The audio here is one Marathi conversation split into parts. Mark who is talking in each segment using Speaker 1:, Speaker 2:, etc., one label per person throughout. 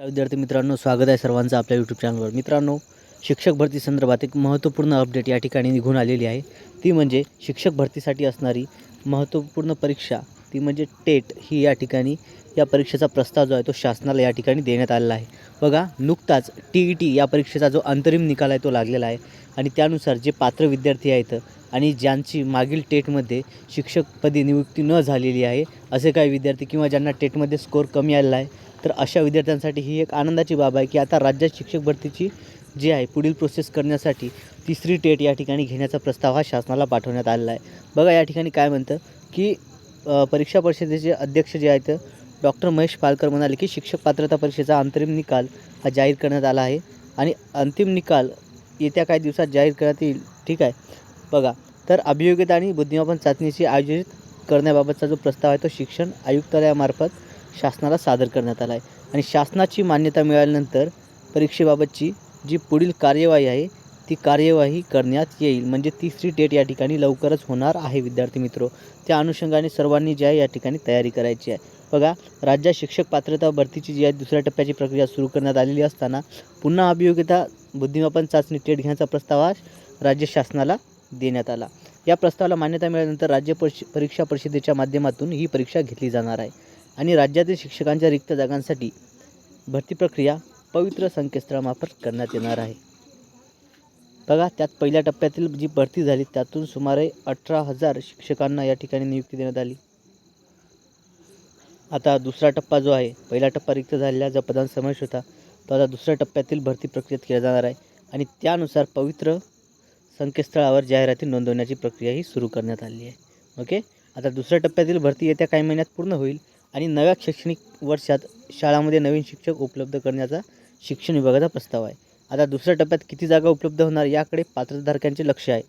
Speaker 1: विद्यार्थी मित्रांनो स्वागत आहे सर्वांचं आपल्या यूट्यूब चॅनलवर मित्रांनो शिक्षक भरती संदर्भात एक महत्त्वपूर्ण अपडेट या ठिकाणी निघून आलेली आहे. ती म्हणजे शिक्षक भरतीसाठी असणारी महत्त्वपूर्ण परीक्षा ती म्हणजे टेट ही या ठिकाणी या परीक्षेचा प्रस्ताव जो आहे तो शासनाला या ठिकाणी देण्यात आलेला आहे. बघा नुकताच टी ई टी या परीक्षेचा जो अंतरिम निकाल आहे तो लागलेला आहे आणि त्यानुसार जे पात्र विद्यार्थी आहेत आणि ज्यांची मागील टेटमध्ये शिक्षकपदी नियुक्ती न झालेली आहे असे काही विद्यार्थी किंवा ज्यांना टेटमध्ये स्कोअर कमी आलेला आहे तर अशा विद्यार्थ्यांसाठी ही एक आनंदाची बाब आहे की आता राज्यात शिक्षक भरतीची जी आहे पुढील प्रोसेस करण्यासाठी तिसरी टेट या ठिकाणी घेण्याचा प्रस्ताव हा शासनाला पाठवण्यात आलेला आहे. बघा या ठिकाणी काय म्हणतं की परीक्षा परिषदेचे अध्यक्ष जे आहेत डॉक्टर महेश पालकर म्हणाले की शिक्षक पात्रता परीक्षेचा अंतरिम निकाल हा जाहीर करण्यात आला आहे. आणि अंतिम निकाल येत्या काही दिवसात जाहीर करण्यात येईल. ठीक आहे? बघा तर अभियोग्यता आणि बुद्धिमापन चाचणीची आयोजित करण्याबाबतचा जो प्रस्ताव आहे तो शिक्षण आयुक्तालयामार्फत शासनाला सादर करण्यात आला आहे. आणि शासनाची मान्यता मिळाल्यानंतर परीक्षेबाबतची जी पुढील कार्यवाही आहे ती कार्यवाही करण्यात येईल. म्हणजे तिसरी डेट या ठिकाणी लवकरच होणार आहे विद्यार्थी मित्र. त्या अनुषंगाने सर्वांनी जी आहे या ठिकाणी तयारी करायची आहे. बघा राज्यात शिक्षक पात्रता भरतीची जी आहे दुसऱ्या टप्प्याची प्रक्रिया सुरू करण्यात आलेली असताना पुन्हा अभियोग्यता बुद्धिमापन चाचणी टेट घेण्याचा प्रस्ताव आज राज्य शासनाला देण्यात आला. या प्रस्तावाला मान्यता मिळाल्यानंतर राज्य परिष परीक्षा परिषदेच्या माध्यमातून ही परीक्षा घेतली जाणार आहे. आणि राज्यातील शिक्षकांच्या रिक्त जागांसाठी भरती प्रक्रिया पवित्र संकेतस्थळामार्फत करण्यात येणार आहे. बघा त्यात पहिल्या टप्प्यातील जी भरती झाली त्यातून सुमारे अठरा हजार शिक्षकांना या ठिकाणी नियुक्ती देण्यात आली. आता दुसरा टप्पा जो आहे पहिला टप्पा रिक्त झालेला ज्या पदांचा समावेश होता तो आता दुसऱ्या टप्प्यातील भरती प्रक्रियेत केला जाणार आहे. आणि त्यानुसार पवित्र संकेतस्थळावर जाहिराती नोंदवण्याची प्रक्रिया ही सुरू करण्यात आली आहे. ओके? आता दुसऱ्या टप्प्यातील भरती येत्या काही महिन्यात पूर्ण होईल आणि नव्या शैक्षणिक वर्षात शाळामध्ये नवीन शिक्षक उपलब्ध करण्याचा शिक्षण विभागाचा प्रस्ताव आहे. आता दुसऱ्या टप्प्यात किती जागा उपलब्ध होणार याकडे पात्रधारकांचे लक्ष आहे.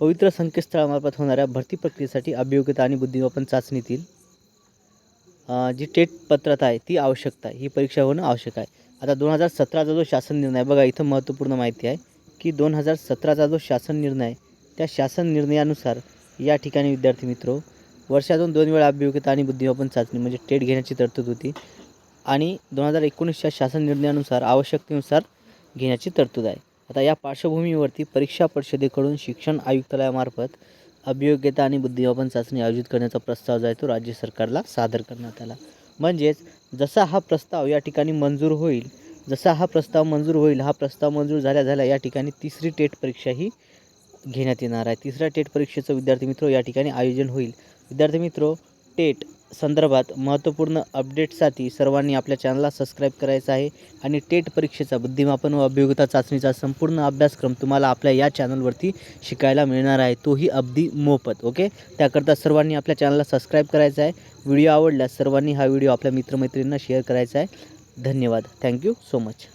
Speaker 1: पवित्र संकेतस्थळामार्फत होणाऱ्या भरती प्रक्रियेसाठी अभियोग्यता आणि बुद्धिमापन चाचणीतील जी टेट पत्रता आहे ती आवश्यकता आहे. ही परीक्षा होणं आवश्यक आहे. आता दोन हजार सतराचा जो शासन निर्णय बघा इथं महत्त्वपूर्ण माहिती आहे की दोन हजार सतराचा जो शासन निर्णय आहे त्या शासन निर्णयानुसार या ठिकाणी विद्यार्थी मित्रो वर्षातून दोन वेळा अभियोग्यता आणि बुद्धिमापन चाचणी म्हणजे टेट घेण्याची तरतूद होती. आणि दोन हजार एकोणीसच्या शासन निर्णयानुसार आवश्यकतेनुसार घेण्याची तरतूद आहे. आता या पार्श्वभूमीवरती परीक्षा परिषदेकडून शिक्षण आयुक्तालयामार्फत अभियोग्यता आणि बुद्धिमापन चाचणी आयोजित करण्याचा प्रस्ताव जो आहे तो राज्य सरकारला सादर करण्यात आला. म्हणजेच जसा हा प्रस्ताव या ठिकाणी मंजूर होईल जसा हा प्रस्ताव मंजूर होईल हा प्रस्ताव मंजूर झाल्या झाल्या या ठिकाणी तिसरी टेट परीक्षा ही घेण्यात येणार आहे. तिसऱ्या टेट परीक्षेचं विद्यार्थी मित्र या ठिकाणी आयोजन होईल. विद्यार्थी मित्र टेट संदर्भात महत्त्वपूर्ण अपडेट्ससाठी सर्वांनी आपल्या चॅनलला सबस्क्राईब करायचं आहे आणि टेट परीक्षेचा बुद्धिमापन व अभियोगता चाचणीचा संपूर्ण अभ्यासक्रम तुम्हाला आपल्या या चॅनलवरती शिकायला मिळणार आहे. तोही अगदी मोफत ओके? त्याकरता सर्वांनी आपल्या चॅनलला सबस्क्राईब करायचं आहे. व्हिडिओ आवडल्यास सर्वांनी हा व्हिडिओ आपल्या मित्रमैत्रिणींना शेअर करायचा आहे. धन्यवाद. Thank you so much.